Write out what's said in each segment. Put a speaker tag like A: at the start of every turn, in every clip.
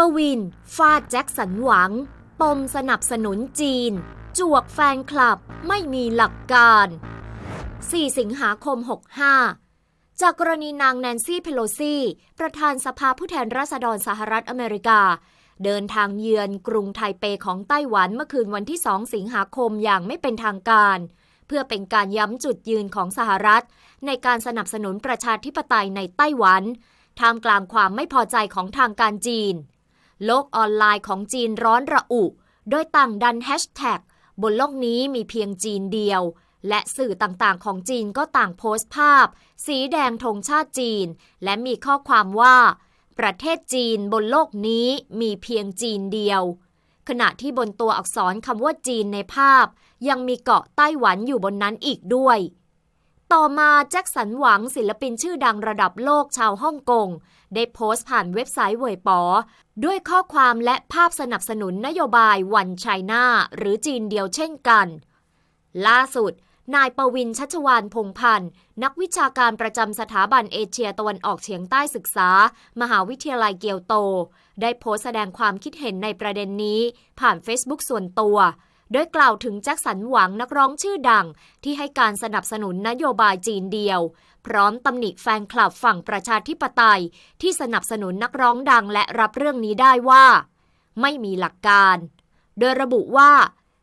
A: ปวิน ฟาดแจ็คสันหวัง ปมสนับสนุนจีน จวกแฟนคลับไม่มีหลักการ 4 สิงหาคม 65 จากกรณีนางแนนซี่เพโลซี ประธานสภาผู้แทนราษฎรสหรัฐอเมริกา เดินทางเยือนกรุงไทเปของไต้หวันเมื่อคืนวันที่ 2 สิงหาคมอย่างไม่เป็นทางการเพื่อเป็นการย้ำจุดยืนของสหรัฐ ในการสนับสนุนประชาธิปไตยในไต้หวัน ท่ามกลางความไม่พอใจของทางการจีน โลกออนไลน์ของจีนร้อนระอุ โดยต่างดันแฮชแท็กบนโลกนี้มีเพียงจีนเดียว และสื่อต่างๆ ของจีนก็ต่างโพสต์ภาพ สีแดงธงชาติจีน และมีข้อความว่า ประเทศจีนบนโลกนี้มีเพียงจีนเดียว ขณะที่บนตัวอักษรคำว่าจีนในภาพ ยังมีเกาะไต้หวันอยู่บนนั้นอีกด้วย ต่อมาแจ็คสันหวังศิลปินชื่อดังระดับโลกชาวฮ่องกง ได้โพสต์ผ่านเว็บไซต์เว่ยป๋อด้วยข้อความและภาพสนับสนุนนโยบายวันไชน่าหรือจีนเดียวเช่นกัน ล่าสุด นายประวินชัชวานพงพันธ์ นักวิชาการประจำสถาบันเอเชียตะวันออกเฉียงใต้ศึกษา มหาวิทยาลัยเกียวโต ได้โพสต์แสดงความคิดเห็นในประเด็นนี้ ผ่าน Facebook ส่วนตัว โดยกล่าวถึงแจ็คสันหวังนักร้องชื่อดัง ที่ให้การสนับสนุนนโยบายจีนเดียว พร้อมตำหนิแฟนคลับฝั่งประชาธิปไตย ที่สนับสนุนนักร้องดังและรับเรื่องนี้ได้ว่า ไม่มีหลักการ โดยระบุว่า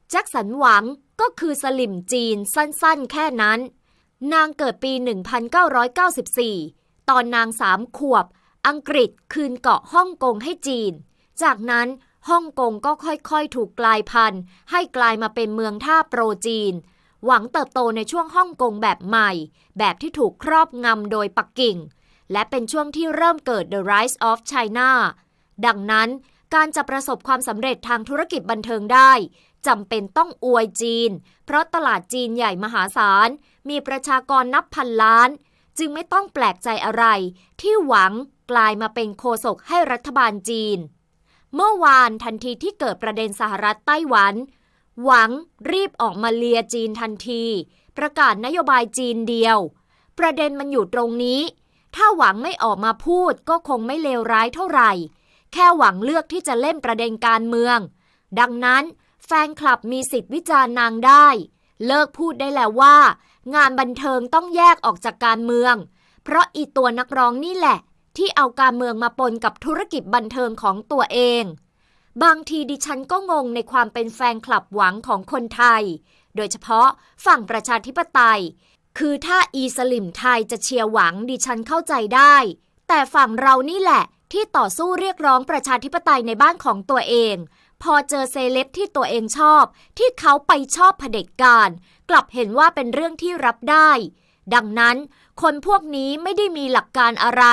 A: แจ็คสันหวังก็คือสลิมจีนสั้นๆ แค่นั้น นางเกิดปี 1994 ตอนนางสามขวบ อังกฤษคืนเกาะฮ่องกงให้จีน จากนั้น ฮ่องกงก็ค่อยๆ ถูกกลายพันธุ์ ให้กลายมาเป็นเมืองท่าโปรจีน หวังเติบโตในช่วงฮ่องกงแบบใหม่ แบบที่ถูกครอบงำโดยปักกิ่ง และเป็นช่วงที่เริ่มเกิด The Rise of China ดังนั้นการจะประสบความสำเร็จทางธุรกิจบันเทิงได้จำเป็นต้องอวยจีน เพราะตลาดจีนใหญ่มหาศาล มีประชากรนับพันล้าน จึงไม่ต้องแปลกใจอะไร ที่หวังกลายมาเป็นโคศกให้รัฐบาลจีน เมื่อวานทันทีที่เกิดประเด็นสหรัฐไต้หวัน หวังรีบออกมาเลียจีนทันที ประกาศนโยบายจีนเดียว ประเด็นมันอยู่ตรงนี้ ถ้าหวังไม่ออกมาพูดก็คงไม่เลวร้ายเท่าไหร่ แค่หวังเลือกที่จะเล่นประเด็นการเมือง ดังนั้นแฟนคลับมีสิทธิ์วิจารณ์นางได้ เลิกพูดได้แล้วว่า งานบันเทิงต้องแยกออกจากการเมือง เพราะอีตัวนักร้องนี่แหละ ที่เอาการเมืองมาปนกับธุรกิจบันเทิงของตัวเอง บางทีดิฉันก็งงในความเป็นแฟนคลับหวังของคนไทย โดยเฉพาะฝั่งประชาธิปไตย คือถ้าอีสลิมไทยจะเชียร์หวังดิฉันเข้าใจได้ แต่ฝั่งเรานี่แหละที่ต่อสู้เรียกร้องประชาธิปไตยในบ้านของตัวเอง พอเจอเซเลบที่ตัวเองชอบ ที่เขาไปชอบเผด็จการ กลับเห็นว่าเป็นเรื่องที่รับได้ ดังนั้น คนพวกนี้ไม่ได้มีหลักการอะไร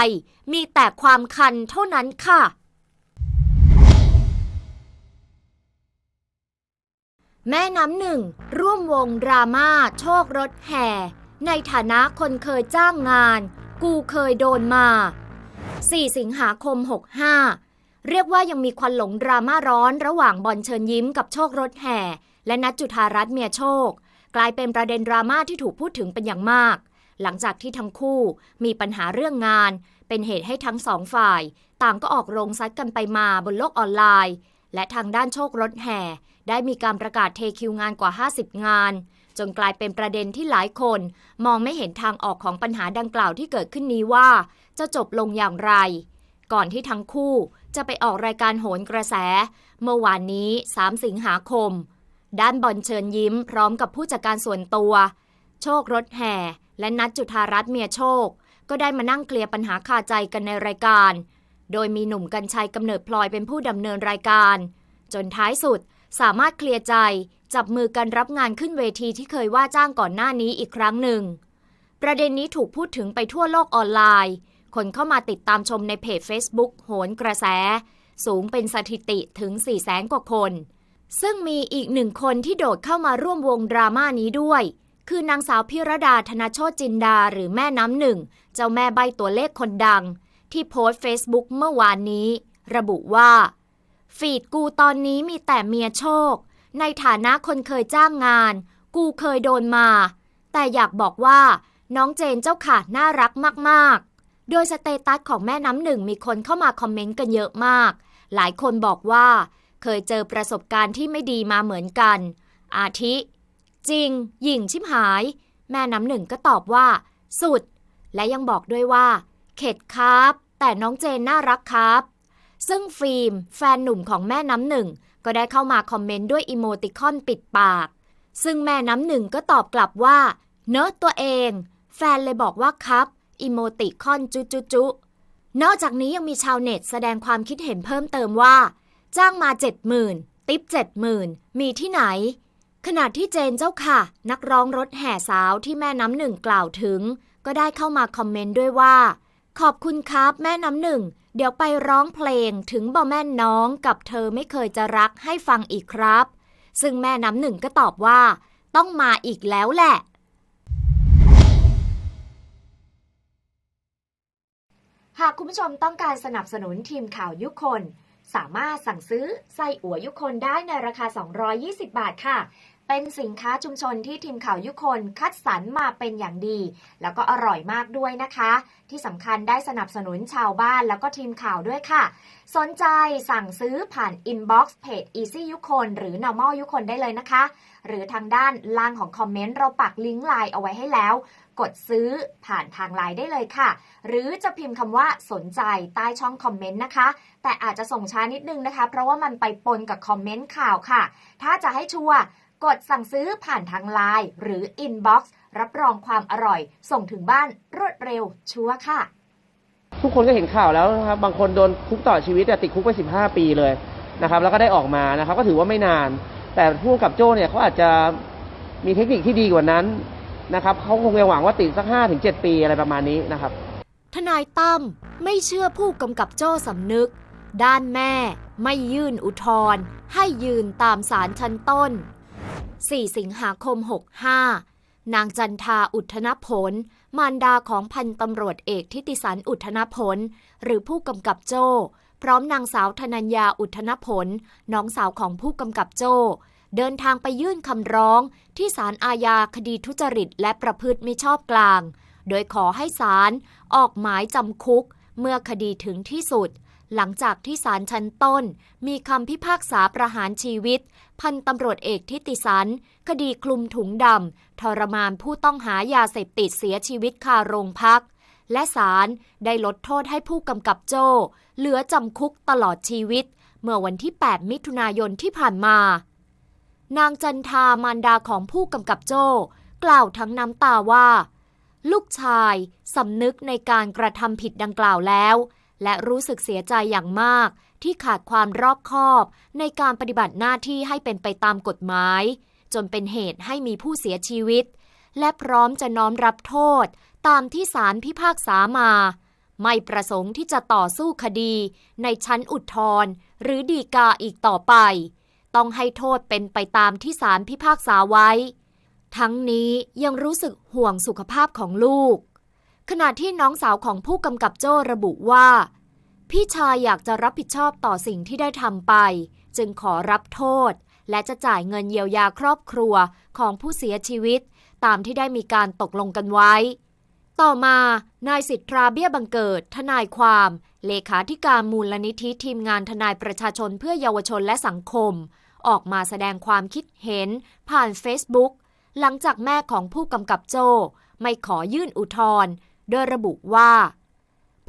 A: มีแต่ความคันเท่านั้นค่ะ แม่น้ำหนึ่ง ร่วมวงดราม่าโชครถแห่ ในฐานะคนเคยจ้างงาน กูเคยโดนมา 4 สิงหาคม 65 เรียกว่ายังมีควันหลงดราม่าร้อนระหว่างบอลเชิญยิ้มกับโชครถแห่ และนัทจุธารัตน์เมียโชค กลายเป็นประเด็นดราม่าที่ถูกพูดถึงเป็นอย่างมาก หลังจากที่ทั้งคู่มีปัญหาเรื่องงาน เป็นเหตุให้ทั้งสองฝ่าย ต่างก็ออกโรงซัดกันไปมาบนโลกออนไลน์ และทางด้านโชครถแห่ ได้มีการประกาศเทคิวงานกว่า 50 งาน จนกลายเป็นประเด็นที่หลายคน มองไม่เห็นทางออกของปัญหาดังกล่าวที่เกิดขึ้นนี้ว่า จะจบลงอย่างไร ก่อนที่ทั้งคู่จะไปออกรายการโหนกระแส เมื่อวานนี้ 3 สิงหาคม ด้านบอลเชิญยิ้ม พร้อมกับผู้จัดการส่วนตัว โชครถแห่ และนัดจุธารัตน์เมียโชค ก็ได้มานั่งเคลียร์ปัญหาคาใจกันในรายการ โดยมีหนุ่มกัญชัยกำเนิดพลอยเป็นผู้ดำเนินรายการ จนท้ายสุดสามารถเคลียร์ใจ จับมือกันรับงานขึ้นเวทีที่เคยว่าจ้างก่อนหน้านี้อีกครั้งหนึ่ง ประเด็นนี้ถูกพูดถึงไปทั่วโลกออนไลน์ คนเข้ามาติดตามชมในเพจ Facebook โหนกระแส สูงเป็นสถิติถึง4แสนกว่าคน ซึ่งมีอีกหนึ่งคนที่โดดเข้ามาร่วมวงดราม่านี้ด้วย คือนางสาวพิรดาธนโชตจินดาหรือแม่น้ำหนึ่ง เจ้าแม่ใบตัวเลขคนดัง ที่โพสต์ Facebook เมื่อวานนี้ ระบุว่า ฟีดกูตอนนี้มีแต่เมียโชค ในฐานะคนเคยจ้างงาน กูเคยโดนมา แต่อยากบอกว่า น้องเจนเจ้าขาน่ารักมากๆ โดยสเตตัสของแม่น้ำหนึ่งมีคนเข้ามาคอมเมนต์กันเยอะมาก หลายคนบอกว่า เคยเจอประสบการณ์ที่ไม่ดีมาเหมือนกัน อาทิ จริงหยิ่งชิบหาย แม่น้ำหนึ่งก็ตอบว่า สุด และยังบอกด้วยว่า เข็ดครับ แต่น้องเจนน่ารักครับ ซึ่งฟิล์ม แฟนหนุ่มของแม่น้ำหนึ่ง ก็ได้เข้ามาคอมเมนต์ด้วยอีโมติคอนปิดปาก ซึ่งแม่น้ำหนึ่งก็ตอบกลับว่า เนอะตัวเอง แฟนเลยบอกว่าครับอีโมติคอนจุจุจุนอกจากนี้ยังมีชาวเน็ตแสดงความคิดเห็นเพิ่มเติมว่า จ้างมาเจ็ดหมื่นติปเจ็ดหมื่นมีที่ไหน ขณะที่เจนเจ้าค่ะ นักร้องรถแห่สาวที่แม่น้ำหนึ่งกล่าวถึง ก็ได้เข้ามาคอมเมนต์ด้วยว่า ขอบคุณครับแม่น้ำหนึ่ง เดี๋ยวไปร้องเพลงถึงบ่แม่น้องกับเธอไม่เคยจะรักให้ฟังอีกครับ ซึ่งแม่น้ำหนึ่งก็ตอบว่า ต้องมาอีกแล้วแหละ หากคุณผู้ชมต้องการสนับสนุนทีมข่าวยุคนสามารถสั่งซื้อไส้อั่วยุคนได้ในราคา 220 บาทค่ะ เป็นสินค้าชุมชนที่ทีมข่าวยุคนคัดสรรมาเป็นอย่างดี แล้วก็อร่อยมากด้วยนะคะ ที่สำคัญได้สนับสนุนชาวบ้านแล้วก็ทีมข่าวด้วยค่ะ สนใจสั่งซื้อผ่านอินบ็อกซ์เพจ Easy ยุคนหรือ normal ยุคนได้เลยนะคะ หรือทางด้านล่างของคอมเมนต์เราปักลิงก์ไลน์เอาไว้ให้แล้ว กดซื้อผ่านทางไลน์ได้เลยค่ะ หรือจะพิมพ์คำว่าสนใจใต้ช่องคอมเมนต์นะคะ แต่อาจจะส่งช้านิดนึงนะคะ เพราะว่ามันไปปนกับคอมเมนต์ข่าวค่ะ ถ้าจะให้ชัวร์ กดสั่งซื้อผ่านทางไลน์หรืออินบ็อกซ์รับรองความอร่อย ส่งถึงบ้านรวดเร็วชัวร์ค่ะ
B: ทุกคนก็เห็นข่าวแล้วนะครับ บางคนโดนคุกต่อชีวิตอะติดคุกไป 15 ปีเลยนะครับ แล้วก็ได้ออกมานะครับ ก็ถือว่าไม่นาน แต่ผู้กำกับโจ้เนี่ยเขาอาจจะมีเทคนิคที่ดีกว่านั้นนะครับเขาคงจะหวังว่าติดสัก5ถึง7ปีอะไรประมาณนี้นะครับ
A: ทนายตั้มไม่เชื่อผู้กำกับโจ้สำนึก ด้านแม่ไม่ยื่นอุทธรณ์ให้ยืนตามศาลชั้นต้น 4 สิงหาคม 65 นางจันทาอุทนผล มารดาของพันตำรวจเอกทิติสันอุทนผล หรือผู้กำกับโจ้ พร้อมนางสาวธนัญญาอุทนผล น้องสาวของผู้กำกับโจ้ เดินทางไปยื่นคำร้องที่ศาลอาญาคดีทุจริตและประพฤติมิชอบกลาง โดยขอให้ศาลออกหมายจำคุกเมื่อคดีถึงที่สุด หลังจากที่ศาลชั้นต้น มีคำพิพากษาประหารชีวิต พันตำรวจเอกทิติสัน คดีคลุมถุงดำทรมานผู้ต้องหายาเสพติดเสียชีวิตคาโรงพัก และศาลได้ลดโทษให้ผู้กำกับโจ้เหลือจำคุกตลอดชีวิต เมื่อวันที่ 8 มิถุนายนที่ผ่านมา นางจันทามารดาของผู้กำกับโจ้กล่าวทั้งน้ำตาว่า ลูกชายสำนึกในการกระทำผิดดังกล่าวแล้ว และรู้สึกเสียใจอย่างมาก ที่ขาดความรอบคอบ ในการปฏิบัติหน้าที่ให้เป็นไปตามกฎหมาย จนเป็นเหตุให้มีผู้เสียชีวิต และพร้อมจะน้อมรับโทษ ตามที่ศาลพิพากษามา ไม่ประสงค์ที่จะต่อสู้คดี ในชั้นอุทธรณ์หรือดีกาอีกต่อไป ต้องให้โทษเป็นไปตามที่ศาลพิพากษาไว้ ทั้งนี้ยังรู้สึกห่วงสุขภาพของลูก ขณะที่น้องสาวของผู้กำกับโจ้ระบุว่า พี่ชายอยากจะรับผิดชอบต่อสิ่งที่ได้ทำไป จึงขอรับโทษ และจะจ่ายเงินเยียวยาครอบครัวของผู้เสียชีวิต ตามที่ได้มีการตกลงกันไว้ ต่อมานายสิทธาเบี้ยบังเกิด ทนายความ เลขาธิการมูลนิธิทีมงานทนายประชาชนเพื่อเยาวชนและสังคม ออกมาแสดงความคิดเห็น ผ่านเฟซบุ๊กหลังจากแม่ของผู้กำกับโจ้ไม่ขอยื่นอุทธรณ์ โดยระบุว่า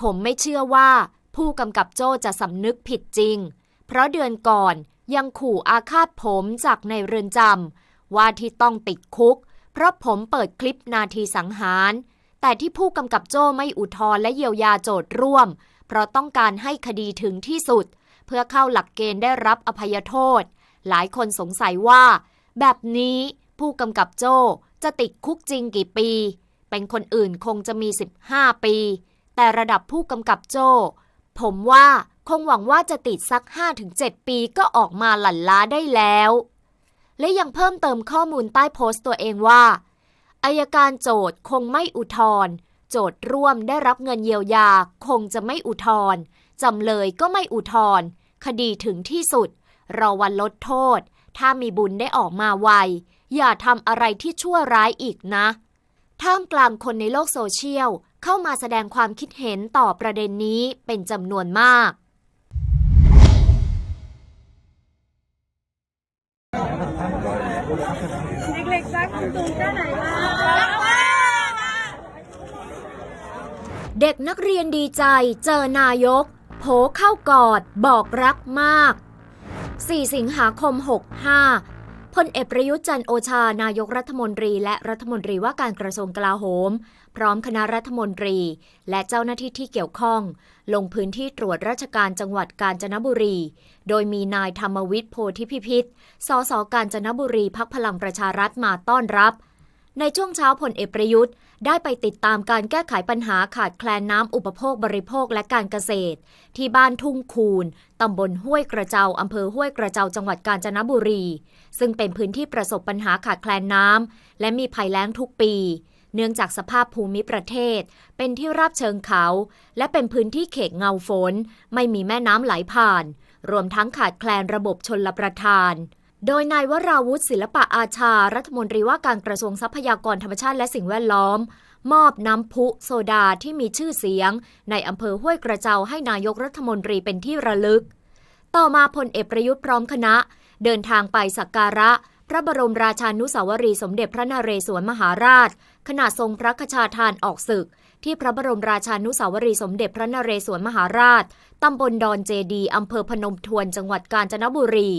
A: ผมไม่เชื่อว่าผู้กำกับโจ้จะสำนึกผิดจริง เพราะเดือนก่อนยังขู่อาฆาตผมจากในเรือนจำว่าที่ต้องติดคุก เพราะผมเปิดคลิปนาทีสังหาร แต่ที่ผู้กำกับโจ้ไม่อุทธรและเยียวยาโจทย์ร่วม เพราะต้องการให้คดีถึงที่สุด เพื่อเข้าหลักเกณฑ์ได้รับอภัยโทษ หลายคนสงสัยว่า แบบนี้ผู้กำกับโจ้จะติดคุกจริงกี่ปี เป็นคนอื่นคงจะมี 15 ปี แต่ระดับผู้กำกับโจ้ผมว่าคงหวังว่าจะติดสัก 5-7 ปีก็ออกมาหลั่นล้าได้แล้ว และยังเพิ่มเติมข้อมูลใต้โพสต์ตัวเองว่าอายการโจทย์คงไม่อุทธรณ์โจทย์ร่วมได้รับเงินเยียวยา คงจะไม่อุทธรณ์จำเลยก็ไม่อุทธรณ์คดีถึงที่สุด รอวันลดโทษ ถ้ามีบุญได้ออกมาไว อย่าทำอะไรที่ชั่วร้ายอีกนะ ท่ามกลางคนในโลกโซเชียล เข้ามาแสดงความคิดเห็นต่อประเด็นนี้เป็นจำนวนมาก
C: เด็กๆรักคุณตูนแค่ไหนบ้าง
A: เด็กนักเรียนดีใจเจอนายก โผเข้ากอดบอกรักมาก 4 สิงหาคม 65 พลเอกประยุทธ์จันโอชา นายกรัฐมนตรี และรัฐมนตรีว่าการกระทรวงกลาโหม พร้อมคณะรัฐมนตรี และเจ้าหน้าที่ที่เกี่ยวข้อง ลงพื้นที่ตรวจราชการจังหวัดกาญจนบุรี โดยมีนายธรรมวิทย์โพธิพิพิธสสกาญจนบุรีพักพลังประชารัฐมาต้อนรับ ในช่วงเช้าพลเอกประยุทธ์ได้ไปติดตามการแก้ไขปัญหาขาดแคลนน้ำอุปโภคบริโภคและการเกษตร ที่บ้านทุ่งคูนตำบลห้วยกระเจ้าอำเภอห้วยกระเจ้าจังหวัดกาญจนบุรี ซึ่งเป็นพื้นที่ประสบปัญหาขาดแคลนน้ำและมีภัยแล้งทุกปี เนื่องจากสภาพภูมิประเทศ เป็นที่ราบเชิงเขา และเป็นพื้นที่เขตเงาฝน ไม่มีแม่น้ำไหลผ่าน รวมทั้งขาดแคลนระบบชนลประทาน โดยนายวราวุฒิศิลปะอาชา รัฐมนตรีว่าการกระทรวงทรัพยากรธรรมชาติและสิ่งแวดล้อม มอบน้ำพุโซดาที่มีชื่อเสียง ในอำเภอห้วยกระเจ้าให้นายกรัฐมนตรีเป็นที่ระลึก ต่อมาพลเอกประยุทธ์พร้อมคณะ เดินทางไปสักการะ พระบรมราชานุสาวรีย์สมเด็จพระนเรศวรมหาราชขณะทรงพระคชาทานออกศึก ที่พระบรมราชานุสาวรีสมเด็จพระนเรศวรมหาราช ตำบลดอนเจดี อำเภอพนมทวน จังหวัดกาญจนบุรี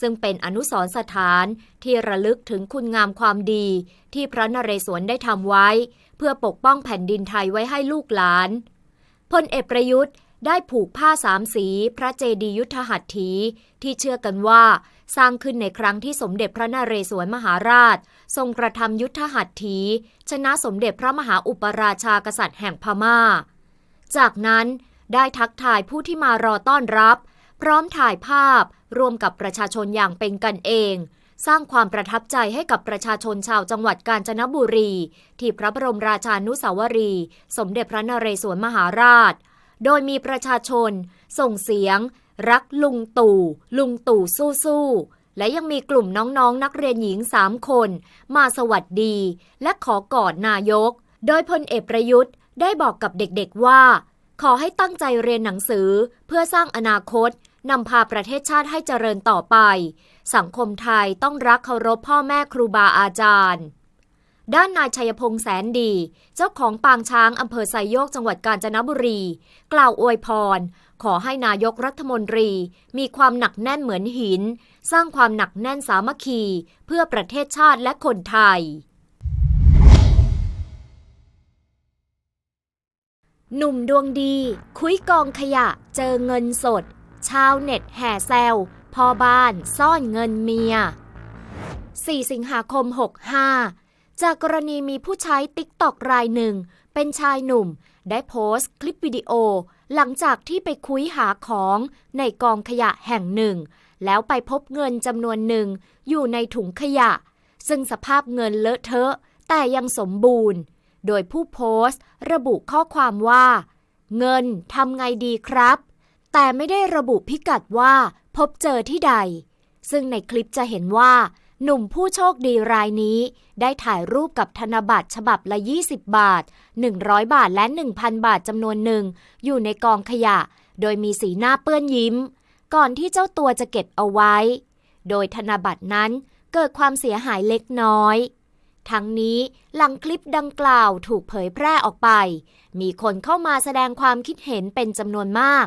A: ซึ่งเป็นอนุสรสถานที่ระลึกถึงคุณงามความดี ที่พระนเรศวรได้ทำไว้ เพื่อปกป้องแผ่นดินไทยไว้ให้ลูกหลาน พลเอกประยุทธ์ได้ผูกผ้าสามสี พระเจดียุทธหัตถี ที่เชื่อกันว่า สร้างขึ้นในครั้งที่สมเด็จพระนเรศวรมหาราช ทรงกระทำยุทธหัตถี ชนะสมเด็จพระมหาอุปราชากษัตริย์แห่งพม่า จากนั้นได้ทักทายผู้ที่มารอต้อนรับ พร้อมถ่ายภาพรวมกับประชาชนอย่างเป็นกันเอง สร้างความประทับใจให้กับประชาชนชาวจังหวัดกาญจนบุรี ที่พระบรมราชานุสาวรี สมเด็จพระนเรศวรมหาราช โดยมีประชาชน ส่งเสียง รักลุงตู่ ลุงตู่สู้ๆ และยังมีกลุ่มน้องๆนนักเรียนหญิงสามคน มาสวัสดี และขอกอดนายก โดยพลเอกประยุทธ์ได้บอกกับเด็กๆว่า ขอให้ตั้งใจเรียนหนังสือเพื่อสร้างอนาคตนำพาประเทศชาติให้เจริญต่อไป สังคมไทยต้องรักเคารพพ่อแม่ครูบาอาจารย์ ด้านนายชัยพงษ์แสนดี เจ้าของปางช้างอำเภอไซโยกจังหวัดกาญจนบุรี กล่าวอวยพร ขอให้นายกรัฐมนตรี มีความหนักแน่นเหมือนหิน สร้างความหนักแน่นสามัคคี เพื่อประเทศชาติและคนไทย หนุ่มดวงดี คุยกองขยะเจอเงินสด ชาวเน็ตแห่แซวพ่อบ้านซ่อนเงินเมีย 4 สิงหาคม 65 จากกรณีมีผู้ใช้ติ๊กตอกรายหนึ่ง เป็นชายหนุ่ม ได้โพสต์คลิปวิดีโอ หลังจากที่ไปคุยหาของในกองขยะแห่งหนึ่ง แล้วไปพบเงินจำนวนหนึ่งอยู่ในถุงขยะ ซึ่งสภาพเงินเลอะเทอะ แต่ยังสมบูรณ์ โดยผู้โพสต์ ระบุข้อความว่า เงินทำไงดีครับ แต่ไม่ได้ระบุพิกัดว่าพบเจอที่ใด ซึ่งในคลิปจะเห็นว่า หนุ่มผู้โชคดีรายนี้ ได้ถ่ายรูปกับธนบัตรฉบับละ 20 บาท 100 บาทและ 1,000 บาทจำนวนหนึ่ง อยู่ในกองขยะ โดยมีสีหน้าเปื้อนยิ้ม ก่อนที่เจ้าตัวจะเก็บเอาไว้ โดยธนบัตรนั้นเกิดความเสียหายเล็กน้อย ทั้งนี้หลังคลิปดังกล่าวถูกเผยแพร่ออกไป มีคนเข้ามาแสดงความคิดเห็นเป็นจำนวนมาก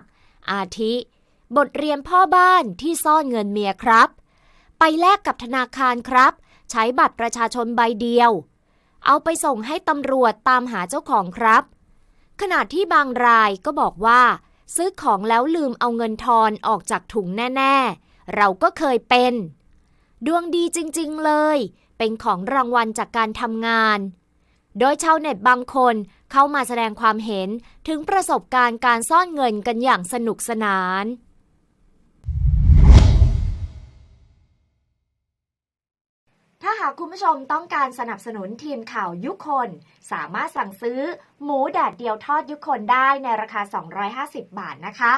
A: อาทิ บทเรียนพ่อบ้านที่ซ่อนเงินเมียครับ ไปแลกกับธนาคารครับ ใช้บัตรประชาชนใบเดียว เอาไปส่งให้ตำรวจตามหาเจ้าของครับ ขณะที่บางรายก็บอกว่า ซื้อของแล้วลืมเอาเงินทอนออกจากถุงแน่ ๆ เราก็เคยเป็น ดวงดีจริงๆเลย เป็นของรางวัลจากการทำงาน โดยชาวเน็ตบางคนเข้ามาแสดงความเห็นถึงประสบการณ์การซ่อนเงินกันอย่างสนุกสนาน หากคุณผู้ชมต้องการสนับสนุนทีมข่าวยุคคนสามารถสั่งซื้อ หมูแดดเดียวทอดยุคคนได้ในราคา 250 บาทนะคะ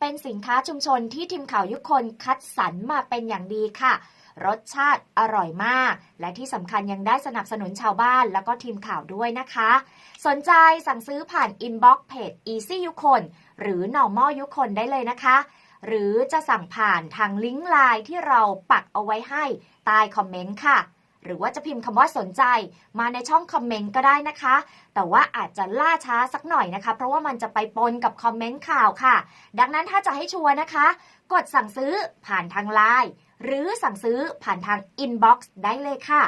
A: เป็นสินค้าชุมชนที่ทีมข่าวยุคคนคัดสรรมาเป็นอย่างดีค่ะ รสชาติอร่อยมาก และที่สำคัญยังได้สนับสนุนชาวบ้านแล้วก็ทีมข่าวด้วยนะคะ สนใจสั่งซื้อผ่านอินบ็อกซ์เพจ Easy ยุคนหรือ Normal ยุคนได้เลยนะคะหรือจะสั่งผ่านทางลิงก์ไลน์ที่เราปักเอาไว้ให้ใต้คอมเมนต์ค่ะ หรือว่าจะพิมพ์คำว่าสนใจ มาในช่องคอมเมนต์ก็ได้นะคะ แต่ว่าอาจจะล่าช้าสักหน่อยนะคะ เพราะว่ามันจะไปปนกับคอมเมนต์ข่าวค่ะ ดังนั้นถ้าจะให้ชัวร์นะคะ กดสั่งซื้อผ่านทางไลน์หรือสั่งซื้อผ่านทางอินบ็อกซ์ได้เลยค่ะ